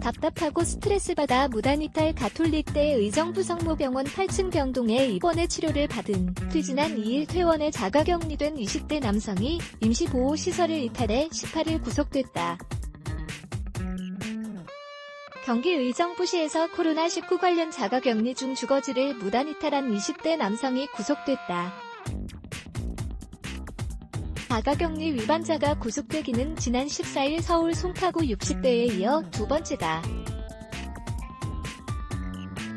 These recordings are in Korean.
답답하고 스트레스 받아 무단이탈 가톨릭대 의정부 성모병원 8층 병동에 입원해 치료를 받은 그 지난 2일 퇴원에 자가격리된 20대 남성이 임시보호 시설을 이탈해 18일 구속됐다. 경기 의정부시에서 코로나19 관련 자가격리 중 주거지를 무단이탈한 20대 남성이 구속됐다. 자가격리 위반자가 구속되기는 지난 14일 서울 송파구 60대에 이어 두 번째다.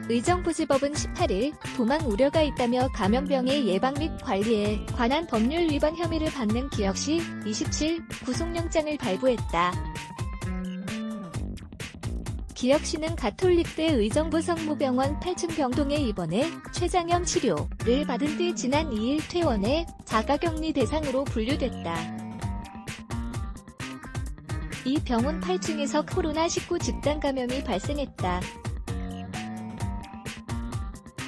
의정부지법은 18일 도망 우려가 있다며 감염병의 예방 및 관리에 관한 법률 위반 혐의를 받는 씨27 구속영장을 발부했다. 기혁 씨는 가톨릭대 의정부 성모병원 8층 병동에 입원해 췌장염 치료를 받은 뒤 지난 2일 퇴원해 자가격리 대상으로 분류됐다. 이 병원 8층에서 코로나19 집단 감염이 발생했다.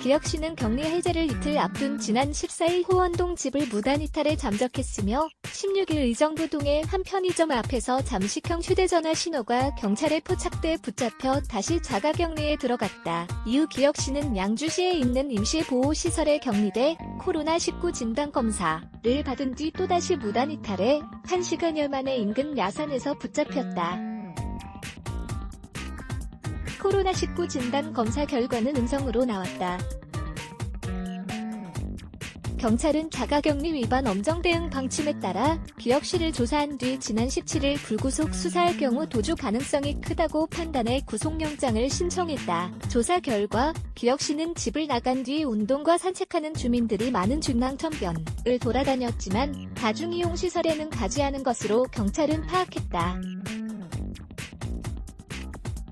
기혁 씨는 격리 해제를 이틀 앞둔 지난 14일 호원동 집을 무단 이탈해 잠적했으며 16일 의정부동의 한 편의점 앞에서 잠식형 휴대전화 신호가 경찰에 포착돼 붙잡혀 다시 자가격리에 들어갔다. 이후 기혁 씨는 양주시에 있는 임시보호시설에 격리돼 코로나19 진단검사를 받은 뒤 또다시 무단 이탈해 1시간여 만에 인근 야산에서 붙잡혔다. 코로나19 진단 검사 결과는 음성으로 나왔다. 경찰은 자가격리 위반 엄정 대응 방침에 따라 씨를 조사한 뒤 지난 17일 불구속 수사할 경우 도주 가능성이 크다고 판단해 구속영장을 신청했다. 조사 결과 기혁 씨는 집을 나간 뒤 운동과 산책하는 주민들이 많은 중랑천변을 돌아다녔지만 다중이용 시설에는 가지 않은 것으로 경찰은 파악했다.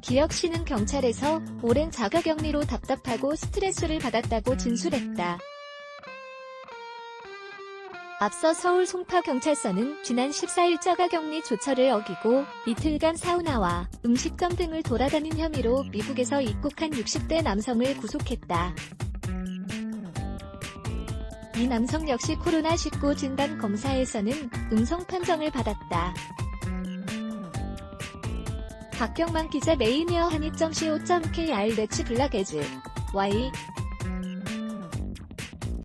기혁 씨는 경찰에서 오랜 자가격리로 답답하고 스트레스를 받았다고 진술했다. 앞서 서울 송파경찰서는 지난 14일 자가격리 조처를 어기고 이틀간 사우나와 음식점 등을 돌아다닌 혐의로 미국에서 입국한 60대 남성을 구속했다. 이 남성 역시 코로나19 진단 검사에서는 음성 판정을 받았다. 박경만 기자 메이니어 한이.co.kr 내치 블락 에즈. Y